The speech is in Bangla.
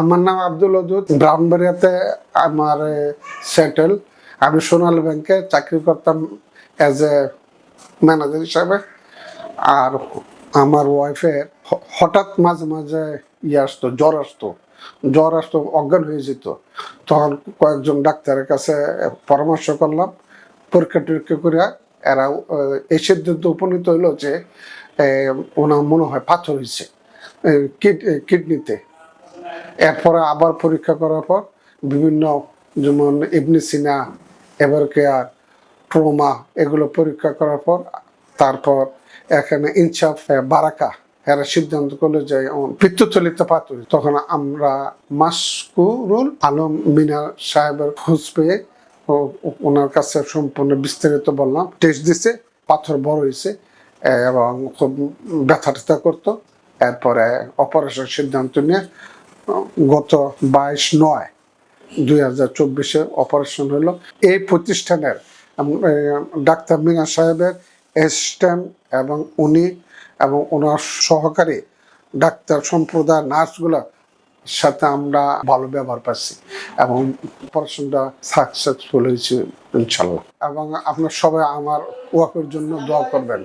আমার নাম আব্দুল ওদুদ। ব্রাউনবাড়িয়াতে আমার সেটেল আমি সোনালী ব্যাংকে চাকরি করতাম অ্যাজ এ ম্যানেজার হিসাবে। আর আমার ওয়াইফের হঠাৎ মাঝে মাঝে ইয়ে আসতো, জ্বর আসতো। জ্বর আসতো, অজ্ঞান হয়ে যেত। তখন কয়েকজন ডাক্তারের কাছে পরামর্শ করলাম, পরীক্ষা টরীক্ষা করে এরা এই সিদ্ধান্ত উপনীত হইল যে ওনার মনে হয় পাথর হয়েছে কিডনিতে এরপরে আবার পরীক্ষা করার পর বিভিন্ন যেমন ইবনি সিনা কেয়ার ট্রোমা এগুলো পরীক্ষা করার পর তারপর এখানে ইনসাফ বারাকা এরা সিদ্ধান্ত করল যে পিত্তথলিতে পাথর। তখন আমরা মাসকুরুল আলম মিনা সাহেবের খোঁজ পেয়ে ওনার কাছে সম্পূর্ণ বিস্তারিত বললাম। টেস্ট দিছে, পাথর বড় হয়েছে এবং খুব ব্যথা ট্যাথা করতো। এরপরে অপারেশন সিদ্ধান্ত নিয়ে গত বাইশ নয় দুই হাজার চব্বিশে অপারেশন হলো এই প্রতিষ্ঠানের ডাক্তার মিনা সাহেবের অ্যাসিস্ট্যান্ট এবং উনি এবং ওনার সহকারী ডাক্তার সম্প্রদায় নার্সগুলো সাথে আমরা ভালো ব্যবহার পাচ্ছি এবং অপারেশনটা সাকসেসফুল হয়েছে, ইনশাল্লাহ। এবং আপনার সবাই আমার ওয়াকের জন্য দোয়া করবেন।